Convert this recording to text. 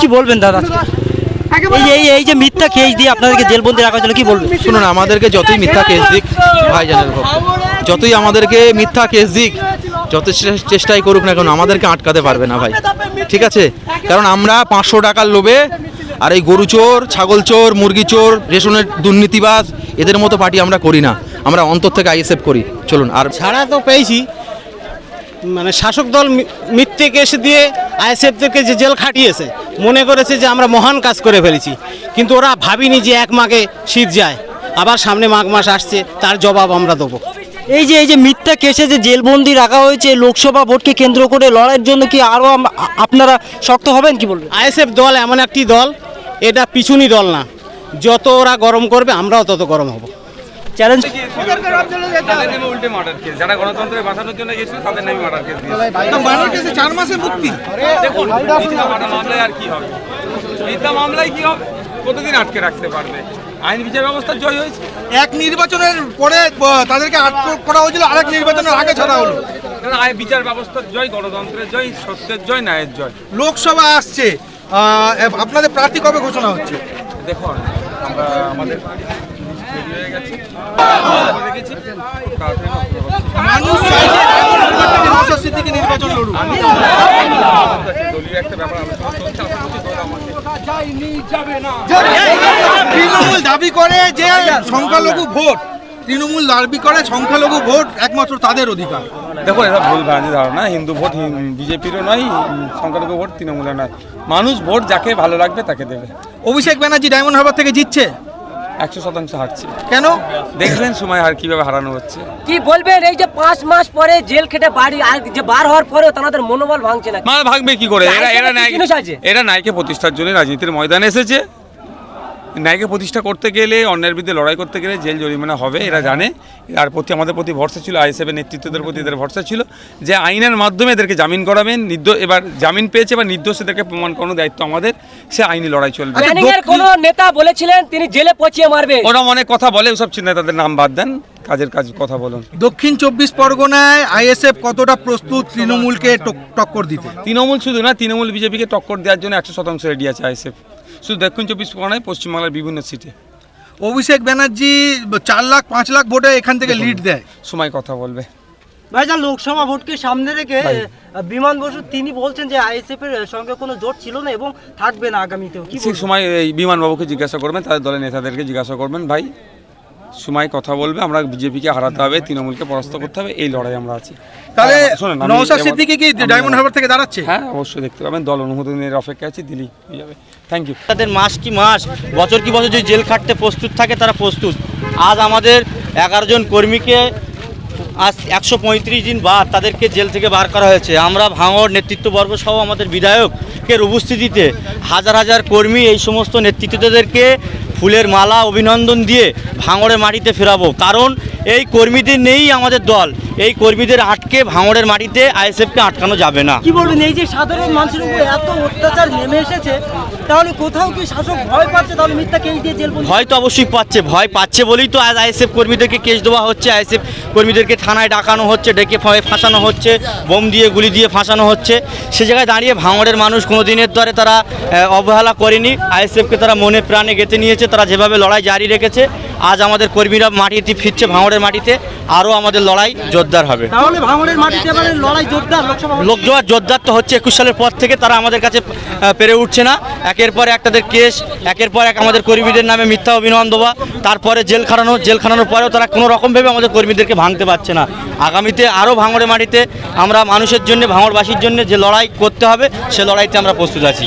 কি বলবেন দাদা? এই যে- এই এই যে মিথ্যা কেস দিয়ে আপনাদেরকে জেলবন্দি রাখার জন্য কি বলবেন? শুনুন আমাদেরকে যতই মিথ্যা কেস দিক ভাইজানের যতই আমাদেরকে মিথ্যা কেস দিক যত চেষ্টাই করুক না কেন আমাদেরকে আটকাতে পারবে না ভাই। ঠিক আছে? কারণ আমরা পাঁচশো টাকার লোভে আর এই গরু চোর ছাগল চোর মুরগি চোর রেশনের দুর্নীতিবাজ এদের মতো পার্টি আমরা করি না। আমরা অন্তর থেকে আইএসএফ করি। চলুন আর ছাড়া তো পেয়েছি। মানে শাসক দল মি- মিথ্যে কেস দিয়ে আইএসএফদেরকে যে জেল খাটিয়েছে মনে করেছে যে আমরা মহান কাজ করে ফেলেছি। কিন্তু ওরা ভাবিনি যে এক মাঘে শীত যায়। আবার সামনে মাঘ মাস আসছে তার জবাব আমরা দেবো। এই যে এই যে মিথ্যা কেসে যে জেলবন্দি রাখা হয়েছে লোকসভা ভোটকে কেন্দ্র করে লড়াইয়ের জন্য কি আরও আপনারা শক্ত হবেন কি বলবেন? আইএসএফ দল এমন একটি দল এটা পিছুনি দল না। যত ওরা গরম করবে আমরাও তত গরম হব। চ্যালেঞ্জ উল্টে মার্ডার কেস যারা গণতন্ত্রের বাঁচানোর জন্য গেছিল তাদের নামে মার্ডার কেস দিয়েছে। চার মাসের মুক্তি। দেখুন মামলায় আর কি হবে? মিথ্যা মামলায় কি হবে? কতদিন আটকে রাখতে পারবে? আইন বিচার ব্যবস্থা জয় হয়েছে? এক নির্বাচনের পরে তাদেরকে আটক করা হয়েছিল আরেক নির্বাচনের আগে ছাড়া হলো। কারণ আইন বিচার ব্যবস্থার জয় গণতন্ত্রের জয় সত্যের জয় ন্যায়ের জয়? লোকসভা আসছে। আহ, আপনাদের প্রার্থী কবে ঘোষণা হচ্ছে? দেখুন আমরা আমাদের রেডি হয়ে গেছি রেখেছি খুব তাড়াতাড়ি নকল হবে। মানুষ চাইছে নওশাদ সিদ্দিকী নির্বাচন লড়ুক দলীয় একটা ব্যাপার আলোচনা চলছে আশা করছি দল আমাকে তৃণমূল দাবি করে যে সংখ্যালঘু ভোট তৃণমূল দাবি করে সংখ্যালঘু ভোট একমাত্র তাদের অধিকার। দেখো এটা ভুল ভ্রান্তি ধারণা হিন্দু ভোট বিজেপিরও নয় সংখ্যালঘু ভোট তৃণমূলের নয়। মানুষ ভোট যাকে ভালো লাগবে তাকে দেবে। অভিষেক ব্যানার্জি ডায়মন্ড হারবার থেকে জিতছে? একশো শতাংশ হারছে। কেন? দেখবেন সময় আর কীভাবে হারানো হচ্ছে? কি বলবেন? এই যে পাঁচ মাস পরে জেল খেটে বাড়ি আর যে বার হওয়ার পরেও তাদের মনোবল ভাঙছে না। মানে ভাগবে কি করে? এরা এরা নায়ক এরা নায়কে প্রতিষ্ঠার জন্য রাজনীতির ময়দানে এসেছে। ন্যায়কে প্রতিষ্ঠা করতে গেলে অন্যের বিরুদ্ধে লড়াই করতে গেলে জেল জরিমানা হবে এরা জানে। আর প্রতি আমাদের প্রতি ভরসা ছিল আইএসএফের নেতৃত্বদের প্রতি এদের ভরসা ছিল যে আইনের মাধ্যমে এদেরকে জামিন করাবেন নির্দোষ এবার জামিন পেয়েছে এবার নির্দোষ এদেরকে প্রমাণ করানোর দায়িত্ব আমাদের সে আইনি লড়াই চলবে। এর কোন নেতা বলেছিলেন তিনি জেলে পচিয়ে মারবে? ওরা অনেক কথা বলে ওসব চিন্তায় তাদের নাম বাদ দেন কাজের কাজ কথা বলুন। দক্ষিণ চব্বিশ পরগনায় আইএসএফ কতটা প্রস্তুত তৃণমূলকে টক্কর দিতে? তৃণমূল শুধু না তৃণমূল বিজেপিকে টক্কর দেওয়ার জন্য একশো শতাংশ রেডি আছে আইএসএফ। শুধু দক্ষিণ চব্বিশ পরগনায় পশ্চিমবাংলার বিভিন্ন সিটে অভিষেক ব্যানার্জি চার লাখ পাঁচ লাখ ভোটে এখান থেকে লিড দেয়। সময় কথা বলবে। ভাইজান লোকসভা ভোটকে সামনে রেখে বিমান বসু তিনি বলছেন যে আইএসএফ এর সঙ্গে কোনো জোট ছিল না এবং থাকবে না আগামীতেও। কি সময় এই বিমানবাবুকে জিজ্ঞাসা করবেন তাদের দলের নেতাদেরকে জিজ্ঞাসা করবেন ভাই। সময় কথা বলবে আমরা বিজেপিকে হারাতে হবে তৃণমূলকে পরাস্ত করতে হবে এই লড়াই আমরা আছি। তাহলে হ্যাঁ, নওশাদ সিদ্দিকি কি ডায়মন্ড হারবার থেকে দাঁড়াচ্ছে? হ্যাঁ অবশ্যই দেখতে পাবেন দল অনুমোদনের অপেক্ষা আছে দিলি হয়ে যাবে। থ্যাংক ইউ তাদের মাস কি মাস বছর কি বছর যদি জেল খাটতে প্রস্তুত থাকে তারা প্রস্তুত। আজ আমাদের এগারো জন কর্মীকে আজ একশো পঁয়ত্রিশ দিন বাদ তাদেরকে জেল থেকে বার করা হয়েছে। আমরা ভাঙড় নেতৃত্ববর্গ সহ আমাদের বিধায়কের উপস্থিতিতে হাজার হাজার কর্মী এই সমস্ত নেতৃত্বদেরকে ফুলের মালা অভিনন্দন দিয়ে ভাঙড়ে মাটিতে ফেরাবো। কারণ এই কর্মীদের নেই আমাদের দল। এই কর্মীদের আটকে ভাঙড়ের মাটিতে আইএসএফকে আটকানো যাবে না। কি বলবেন? এই যে সাধারণ মানুষের উপর এত অত্যাচার নেমে এসেছে তাহলে কোথাও কি শাসক ভয় পাচ্ছে? তাহলে মিথ্যা কেস দিয়ে জেল ভয় তো অবশ্যই পাচ্ছে ভয় পাচ্ছে বলেই তো আজ আইএসএফ কর্মীদেরকে কেস দেওয়া হচ্ছে। আইএসএফ কর্মীদেরকে থানায় ডাকানো হচ্ছে ডেকে ফাঁসানো হচ্ছে বোম দিয়ে গুলি দিয়ে ফাঁসানো হচ্ছে। সে জায়গায় দাঁড়িয়ে ভাঙড়ের মানুষ কোনো দিনের ধরে তারা অবহেলা করেনি। আইএসএফকে তারা মনে প্রাণে গেঁথে নিয়েছে তারা যেভাবে লড়াই জারি রেখেছে আজ আমাদের কর্মীরা মাটিতে ফিরছে ভাঙড়ের মাটিতে আরও আমাদের লড়াই জোরদার হবে। তাহলে ভাঙড়ের মাটিতে এবারে লড়াই জোরদার লোকসভা ভোট। লোকজোয়ার জোরদার তো হচ্ছে একুশ সালের পর থেকে তারা আমাদের কাছে পেরে উঠছে না। একের পর এক তাদের কেস একের পর এক আমাদের কর্মীদের নামে মিথ্যা অভিনয় দেওয়া তারপরে জেল খাটানো জেল খাটানোর পরেও তারা কোনো রকমভাবে আমাদের কর্মীদেরকে ভাঙতে পারছে না। আগামীতে আরও ভাঙড়ে মাটিতে আমরা মানুষের জন্য ভাঙড়বাসীর জন্য যে লড়াই করতে হবে সে লড়াইতে আমরা প্রস্তুত আছি।